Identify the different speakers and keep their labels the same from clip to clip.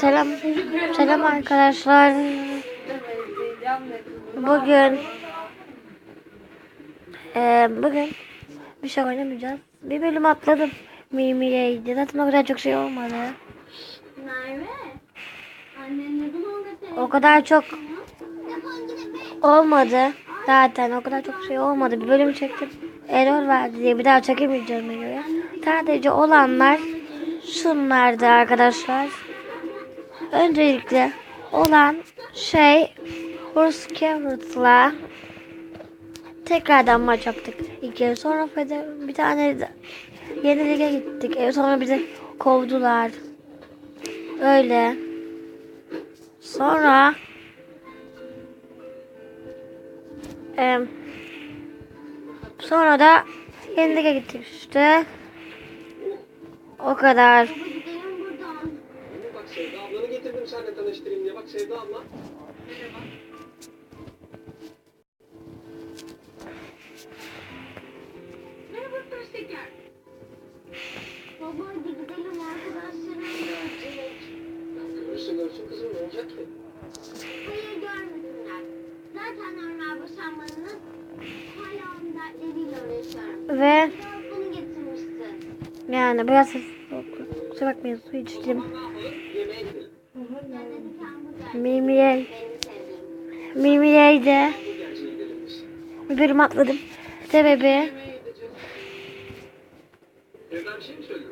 Speaker 1: Selam. Selam arkadaşlar. Bugün eee bugün bir şey oynamayacağız. Bir bölüm atladım. Mimi'yeydi. Zaten o kadar çok şey olmadı. O kadar çok olmadı. Zaten o kadar çok şey olmadı. Bir bölüm çektim. Error verdi diye bir daha çekemeyeceğim. Sadece olanlar şunlardı arkadaşlar. Öncelikle olan şey Bruce Carrot'la tekrardan maç yaptık. İlk kere sonra bir tane yeni lige gittik. E, sonra bizi kovdular. Öyle. Sonra Em, sonra da yeni lige gittik işte. O kadar.
Speaker 2: Sevda ablanı getirdim seninle tanıştırayım diye. Bak Sevda abla.
Speaker 3: Merhaba Taş Teker. Baba hadi gidelim arkadaşlarım görecek.
Speaker 2: Görürsün görsün kızım ne olacak ki?
Speaker 3: Hayır görmesinler. Zaten normal boşanmanın hala onun dertleriyle uğraşıyorum.
Speaker 1: Ve
Speaker 3: bunu getirmişti.
Speaker 1: yani biraz kusura bakmayın su içtim.
Speaker 2: Ne yapalım? Yemeğe gidelim.
Speaker 3: Ben dedim ki hamburger.
Speaker 1: Mimiye,
Speaker 3: Benim sevdiğim.
Speaker 1: Mimiye'ydi.
Speaker 2: Hamburgerciye gidelim biz.
Speaker 1: Bir bölüm atladım. Sebebi
Speaker 2: Yemeğe gideceğiz. Sevda bir mi söylüyor?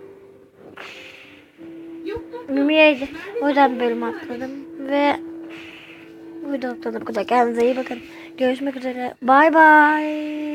Speaker 3: Yok da
Speaker 1: Mimiye'ydi. O yüzden bölüm atladım. Ve bu video atladım. Kendinize iyi bakın. Görüşmek üzere. Bay bay.